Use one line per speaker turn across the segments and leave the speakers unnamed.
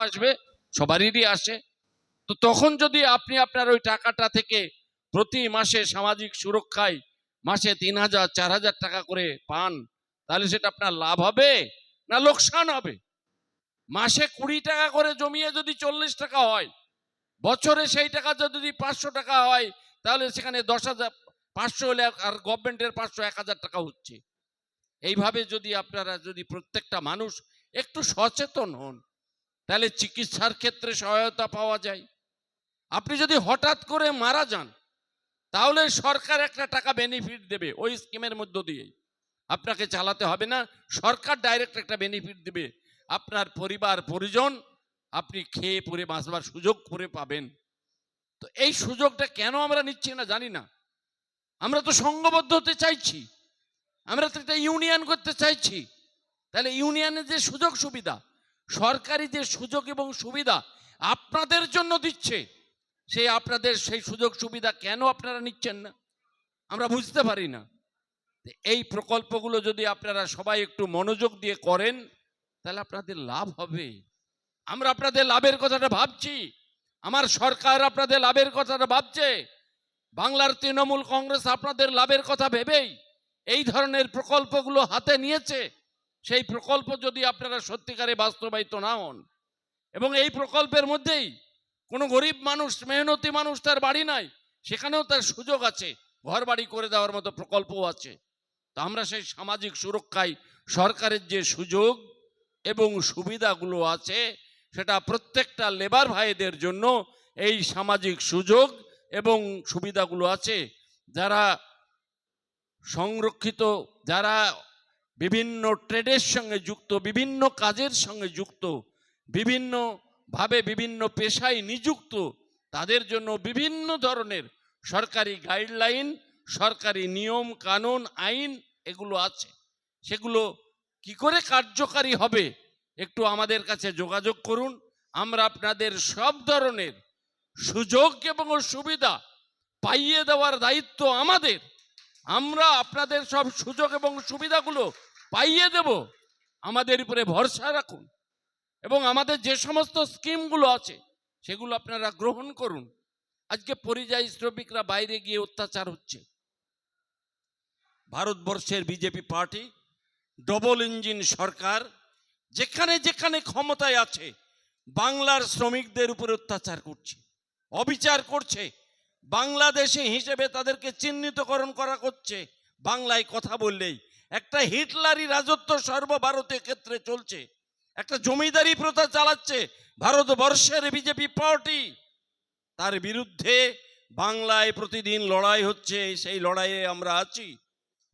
আসবে, সবারই আসে। তো তখন যদি আপনি আপনার ওই টাকাটা থেকে প্রতি মাসে সামাজিক সুরক্ষায় মাসে তিন হাজার, চার হাজার টাকা করে পান, তাহলে সেটা আপনার লাভ হবে না লোকসান হবে? মাসে কুড়ি টাকা করে জমিয়ে যদি চল্লিশ টাকা হয়, বছরে সেই টাকা যদি পাঁচশো টাকা হয়, তাহলে সেখানে দশ হাজার, পাঁচশো হলে আর গভর্নমেন্টের পাঁচশো, এক হাজার টাকা হচ্ছে। এইভাবে যদি আপনারা, যদি প্রত্যেকটা মানুষ একটু সচেতন হন তাহলে চিকিৎসার ক্ষেত্রে সহায়তা পাওয়া যায়। আপনি যদি হঠাৎ করে মারা যান, তাহলে সরকার একটা টাকা বেনিফিট দেবে ওই স্কিমের মধ্য দিয়ে। আপনাকে চালাতে হবে না, সরকার ডাইরেক্ট একটা বেনিফিট দেবে। আপনার পরিবার, পরিজন আপনি খেয়ে পরে বাঁচবার সুযোগ করে পাবেন। তো এই সুযোগটা কেন আমরা নিচ্ছি না জানি না। আমরা তো সংঘবদ্ধ হতে চাইছি। আমরা তো একটা ইউনিয়ন করতে চাইছি। তাহলে ইউনিয়নের যে সুযোগ সুবিধা সরকারি যে সুযোগ এবং সুবিধা আপনাদের জন্য দিচ্ছে সেই আপনাদের সেই সুযোগ সুবিধা কেন আপনারা নিচ্ছেন না? আমরা বুঝতে পারি না। এই প্রকল্পগুলো যদি আপনারা সবাই একটু মনোযোগ দিয়ে করেন, তাহলে আপনাদের লাভ হবে। আমরা আপনাদের লাভের কথাটা ভাবছি। আমার সরকার আপনাদের লাভের কথাটা ভাবছে। বাংলার তৃণমূল কংগ্রেস আপনাদের লাভের কথা ভেবেই এই ধরনের প্রকল্পগুলো হাতে নিয়েছে। সেই প্রকল্প যদি আপনারা সত্যিকারে বাস্তবায়িত না হন, এবং এই প্রকল্পের মধ্যেই কোনো গরিব মানুষ, মেহনতি মানুষ তার বাড়ি নাই, সেখানেও তার সুযোগ আছে ঘর বাড়ি করে দেওয়ার মতো প্রকল্পও আছে। তো আমরা সেই সামাজিক সুরক্ষায় সরকারের যে সুযোগ এবং সুবিধাগুলো আছে, সেটা প্রত্যেকটা লেবার ভাইদের জন্য এই সামাজিক সুযোগ এবং সুবিধাগুলো আছে, যারা সংরক্ষিত, যারা বিভিন্ন ট্রেডের সঙ্গে যুক্ত, বিভিন্ন কাজের সঙ্গে যুক্ত, বিভিন্নভাবে বিভিন্ন পেশায় নিযুক্ত, তাদের জন্য বিভিন্ন ধরনের সরকারি গাইডলাইন, সরকারি নিয়ম, কানুন, আইন এগুলো আছে। সেগুলো কি করে কার্যকারী হবে একটু আমাদের কাছে যোগাযোগ করুন। আমরা আপনাদের সব ধরনের সুযোগ এবং সুবিধা পাইয়ে দেওয়ার দায়িত্ব আমাদের। আমরা আপনাদের সব সুযোগ এবং সুবিধাগুলো পাইয়ে দেব। আমাদের উপরে ভরসা রাখুন। এবং আমাদের যে সমস্ত স্কিমগুলো আছে, সেগুলো আপনারা গ্রহণ করুন। আজকে পরিযায়ী শ্রমিকরা বাইরে গিয়ে অত্যাচার হচ্ছে। ভারতবর্ষের বিজেপি পার্টি, ডবল ইঞ্জিন সরকার, যেখানে যেখানে ক্ষমতায় আছে, বাংলার শ্রমিকদের উপরে অত্যাচার করছে, অবিচার করছে, বাংলাদেশি হিসেবে তাদেরকে চিহ্নিতকরণ করা করছে, বাংলায় কথা বললেই একটা হিটলারি রাজত্ব সর্বভারতীয় ক্ষেত্রে চলছে। একটা জমিদারি প্রথা চালাচ্ছে ভারতবর্ষের বিজেপি পার্টি। তার বিরুদ্ধে বাংলায় প্রতিদিন লড়াই হচ্ছে, সেই লড়াইয়ে আমরা আছি।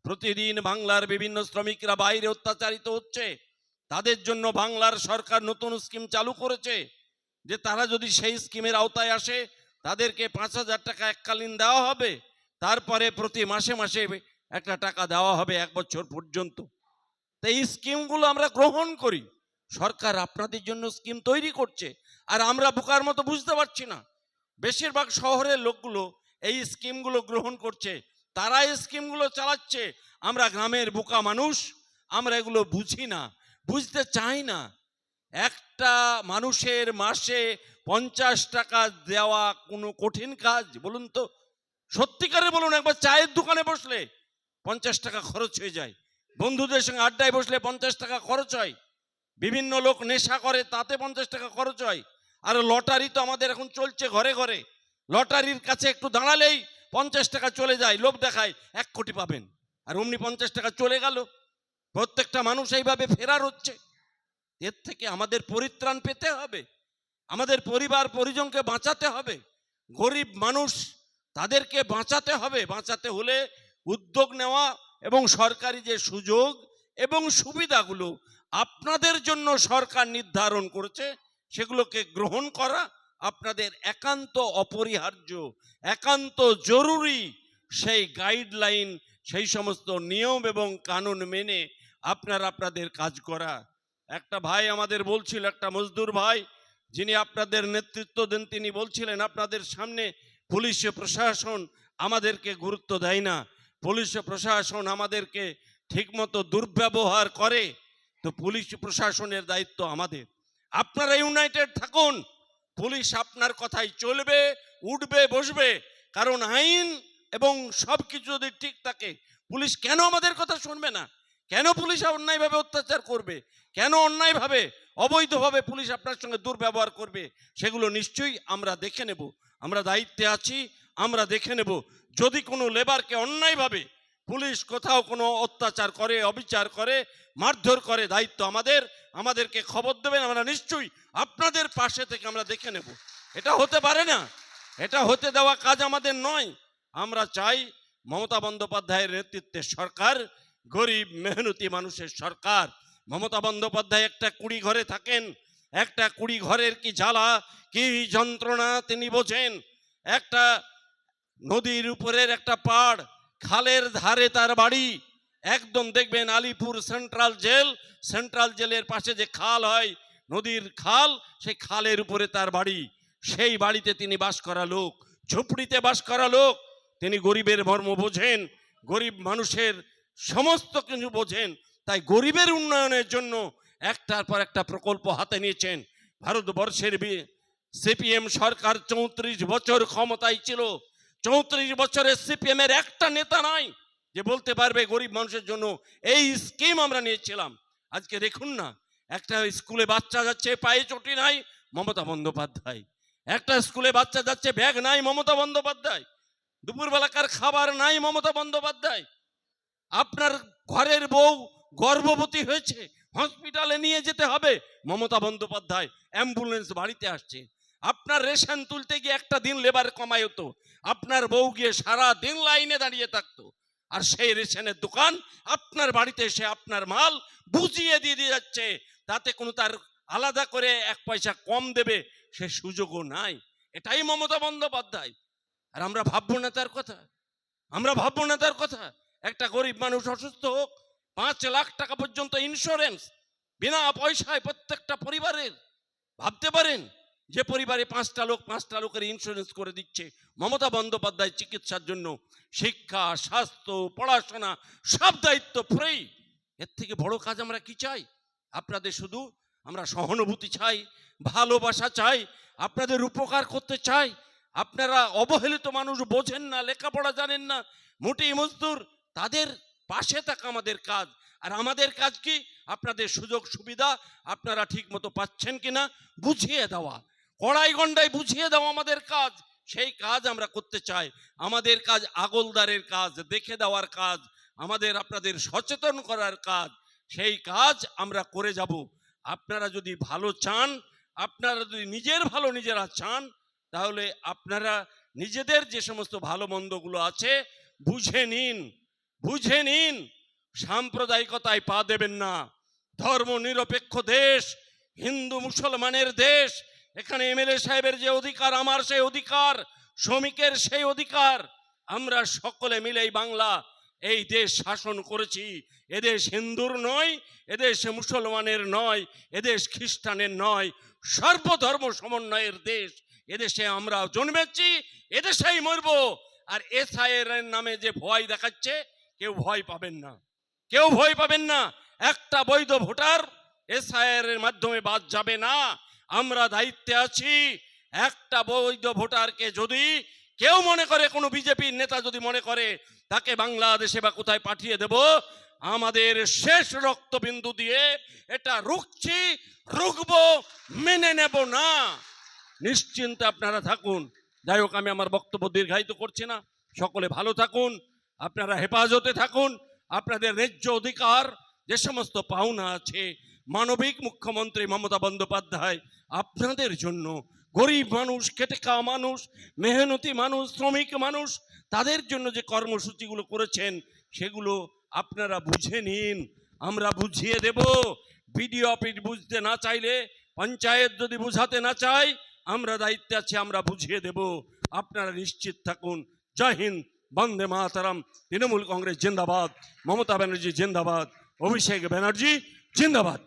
প্রতিদিন বাংলার বিভিন্ন শ্রমিকরা বাইরে অত্যাচারিত হচ্ছে। তাদের জন্য বাংলার সরকার নতুন স্কিম চালু করেছে। যে তারা যদি সেই স্কিমের আওতায় আসে, তাদেরকে পাঁচ হাজার টাকা এককালীন দেওয়া হবে। তারপরে প্রতি মাসে মাসে একটা টাকা দেওয়া হবে এক বছর পর্যন্ত। তো এই স্কিমগুলো আমরা গ্রহণ করি। সরকার আপনাদের জন্য স্কিম তৈরি করছে, আর আমরা বোকার মতো বুঝতে পারছি না। বেশিরভাগ শহরের লোকগুলো এই স্কিমগুলো গ্রহণ করছে তারা এই স্কিমগুলো চালাচ্ছে। আমরা গ্রামের বোকা মানুষ, আমরা এগুলো বুঝি না, বুঝতে চাই না। একটা মানুষের মাসে পঞ্চাশ টাকা দেওয়া কোনো কঠিন কাজ, বলুন তো? সত্যিকারে বলুন, একবার চায়ের দোকানে বসলে পঞ্চাশ টাকা খরচ হয়ে যায়। বন্ধুদের সঙ্গে আড্ডায় বসলে পঞ্চাশ টাকা খরচ হয়। বিভিন্ন লোক নেশা করে, তাতে পঞ্চাশ টাকা খরচ হয়। আর লটারি তো আমাদের এখন চলছে ঘরে ঘরে। লটারির কাছে একটু দাঁড়ালেই পঞ্চাশ টাকা চলে যায়, লোভ দেখায়, এক কোটি পাবেন। আর অমনি পঞ্চাশ টাকা চলে গেল। প্রত্যেকটা মানুষ এইভাবে ফেরার হচ্ছে। এর থেকে আমাদের পরিত্রাণ পেতে হবে। আমাদের পরিবার পরিজনকে বাঁচাতে হবে। গরিব মানুষ তাদেরকে বাঁচাতে হবে। বাঁচাতে হলে উদ্যোগ নেওয়া এবং সরকারি যে সুযোগ এবং সুবিধাগুলো আপনাদের জন্য সরকার নির্ধারণ করেছে, সেগুলোকে গ্রহণ করা আপনাদের একান্ত অপরিহার্য, একান্ত জরুরি সেই গাইডলাইন সেই সমস্ত নিয়ম এবং কানুন মেনে আপনার আপনাদের কাজ করা। একটা ভাই আমাদের বলছিল, একটা মজদুর ভাই, যিনি আপনাদের নেতৃত্ব দেন, তিনি বলছিলেন, আপনাদের সামনে পুলিশ প্রশাসন আমাদেরকে গুরুত্ব দেয় না। পুলিশ প্রশাসন আমাদেরকে ঠিকমতো দুর্ব্যবহার করে, তো পুলিশ প্রশাসনের দায়িত্ব আমাদের। আপনারা ইউনাইটেড থাকুন, পুলিশ আপনার কথাই চলবে, উঠবে, বসবে, কারণ আইন এবং সব কিছু যদি ঠিক থাকে, পুলিশ কেন আমাদের কথা শুনবে না? কেন পুলিশ অন্যায়ভাবে অত্যাচার করবে? কেন অন্যায়ভাবে, অবৈধভাবে পুলিশ আপনার সঙ্গে দুর্ব্যবহার করবে? সেগুলো নিশ্চয়ই আমরা দেখে নেব। আমরা দায়িত্বে আছি আমরা দেখে নেব। যদি কোনো লেবারকে অন্যায়ভাবে পুলিশ কোথাও কোনো অত্যাচার করে, অবিচার করে, মারধর করে, দায়িত্ব আমাদের, আমাদেরকে খবর দেবেন, আমরা নিশ্চয়ই আপনাদের পাশে থেকে আমরা দেখে নেব। এটা হতে পারে না। এটা হতে দেওয়া কাজ আমাদের নয়। আমরা চাই মমতা বন্দ্যোপাধ্যায়ের নেতৃত্বে সরকার, গরিব, মেহনতি মানুষের সরকার। মমতা বন্দ্যোপাধ্যায় একটা কুড়ি ঘরে থাকেন। একটা কুড়ি ঘরের কি জ্বালা, কি যন্ত্রণা তিনি বোঝেন। একটা নদীর উপরের একটা পাড়, খালের ধারে তার বাড়ি। একদম দেখবেন আলিপুর সেন্ট্রাল জেল, সেন্ট্রাল জেলের পাশে যে খাল হয়, নদীর খাল, সেই খালের উপরে তার বাড়ি। সেই বাড়িতে তিনি বাস করা লোক, ঝুপড়িতে বাস করা লোক। তিনি গরিবের মর্ম বোঝেন, গরিব মানুষের সমস্ত কিছু বোঝেন। তাই গরিবের উন্নয়নের জন্য একটার পর একটা প্রকল্প হাতে নিয়েছেন। ভারতবর্ষের সিপিএম সরকার চৌত্রিশ বছর ক্ষমতায় ছিল। চৌত্রিশ বছরের সিপিএম এর একটা নেতা নাই যে বলতে পারবে গরিব মানুষের জন্য, এই স্কিম আমরা নিয়েছিলাম। আজকে দেখুন না, একটা স্কুলে বাচ্চা যাচ্ছে, পায়ে চটি নাই, মমতা বন্দ্যোপাধ্যায়। একটা স্কুলে বাচ্চা যাচ্ছে, ব্যাগ নাই, মমতা বন্দ্যোপাধ্যায়। দুপুরবেলাকার খাবার নাই, মমতা বন্দ্যোপাধ্যায়। আপনার ঘরের বউ গর্ভবতী হয়েছে, হসপিটালে নিয়ে যেতে হবে, মমতা বন্দ্যোপাধ্যায় অ্যাম্বুলেন্স বাড়িতে আসছে। আপনার রেশন তুলতে গিয়ে একটা দিন লেবার কমাই হতো আপনার বউ গিয়ে সারা দিন লাইনে দাঁড়িয়ে থাকতো। আর সেই রেশনের দোকান আপনার বাড়িতে এসে আপনার মাল বুঝিয়ে দিয়ে দিয়ে যাচ্ছে, তাতে কোনো তার আলাদা করে এক পয়সা কম দেবে, সে সুযোগও নাই। এটাই মমতা বন্দ্যোপাধ্যায়। আর আমরা ভাববো না তার কথা। আমরা ভাববো না তার কথা। একটা গরিব মানুষ অসুস্থ হোক, পাঁচ লাখ টাকা পর্যন্ত ইন্স্যুরেন্স বিনা পয়সায় প্রত্যেকটা পরিবারের, ভাবতে পারেন? যে পরিবারে পাঁচটা লোক, পাঁচটা লোকের ইন্স্যুরেন্স করে দিচ্ছে, মমতা বন্দ্যোপাধ্যায় চিকিৎসার জন্য শিক্ষা, স্বাস্থ্য, পড়াশোনা, সব দায়িত্ব ফ্রি এর থেকে বড় কাজ আমরা কি চাই? আপনাদের শুধু আমরা সহানুভূতি চাই, ভালোবাসা চাই, আপনাদের উপকার করতে চাই। আপনারা অবহেলিত মানুষ বোঝেন না, লেখাপড়া জানেন না মোটি মজদুর। তাদের পাশে থাকা আমাদের কাজ। আর আমাদের কাজ কি? আপনাদের সুযোগ সুবিধা আপনারা ঠিক মতো পাচ্ছেন কিনা বুঝিয়ে দেওয়া। কড়াই গন্ডায় বুঝিয়ে দেওয়া আমাদের কাজ। সেই কাজ আমরা করতে চাই। আমাদের কাজ আগলদারের কাজ, দেখে দেওয়ার কাজ, আমাদের আপনাদের সচেতন করার কাজ, সেই কাজ আমরা করে যাব। আপনারা যদি ভালো চান, আপনারা যদি নিজের ভালো নিজেরা চান, তাহলে আপনারা নিজেদের যে সমস্ত ভালো মন্দগুলো আছে, বুঝে নিন বুঝে নিন। সাম্প্রদায়িকতায় পা দেবেন না। ধর্ম নিরপেক্ষ দেশ, হিন্দু মুসলমানের দেশ এখানে এমএলএ সাহেবের যে অধিকার, আমার সেই অধিকার, শ্রমিকের সেই অধিকার, আমরা সকলে মিলে বাংলা এই দেশ শাসন করেছি। এদেশ হিন্দুর নয় এদেশ মুসলমানের নয় এদেশ খ্রিস্টানের নয়। সর্বধর্ম সমন্বয়ের দেশ এদেশে আমরা জন্মেছি এদেশেই মরব। আর এসআইয়ের নামে যে ভয় দেখাচ্ছে, কেউ ভয় পাবেন না। কেউ ভয় পাবেন না। একটা বৈধ ভোটার এসআইআর এর মাধ্যমে বাদ যাবে না। আমরা দায়িত্বে আছি। একটা বৈধ ভোটারকে যদি কেউ মনে করে, কোনো বিজেপির নেতা যদি মনে করে, তাকে বাংলাদেশে বা কোথায় পাঠিয়ে দেব? আমাদের শেষ রক্তবিন্দু দিয়ে এটা রুখছি, রুখবো, মেনে নেব না। নিশ্চিন্তে আপনারা থাকুন। যাই হোক, আমি আমার বক্তব্য দীর্ঘায়িত করছি না। সকলে ভালো থাকুন, আপনারা হেফাজতে থাকুন, আপনাদের ন্যায্য অধিকার, যে সমস্ত পাওনা আছে মানবিক মুখ্যমন্ত্রী মমতা বন্দ্যোপাধ্যায়, আপনাদের জন্য গরিব মানুষ খেটে খাওয়া মানুষ, মেহনতি মানুষ, শ্রমিক মানুষ, তাদের জন্য যে কর্মসূচিগুলো করেছেন, সেগুলো আপনারা বুঝে নিন। আমরা বুঝিয়ে দেব। বিডিও অফিস বুঝতে না চাইলে, পঞ্চায়েত যদি বুঝাতে না চাই আমরা দায়িত্বে আছি, আমরা বুঝিয়ে দেব। আপনারা নিশ্চিত থাকুন। জয় হিন্দ, বন্দে মাতারাম। তৃণমূল কংগ্রেস জিন্দাবাদ, মমতা ব্যানার্জি জিন্দাবাদ, অভিষেক ব্যানার্জি জিন্দাবাদ।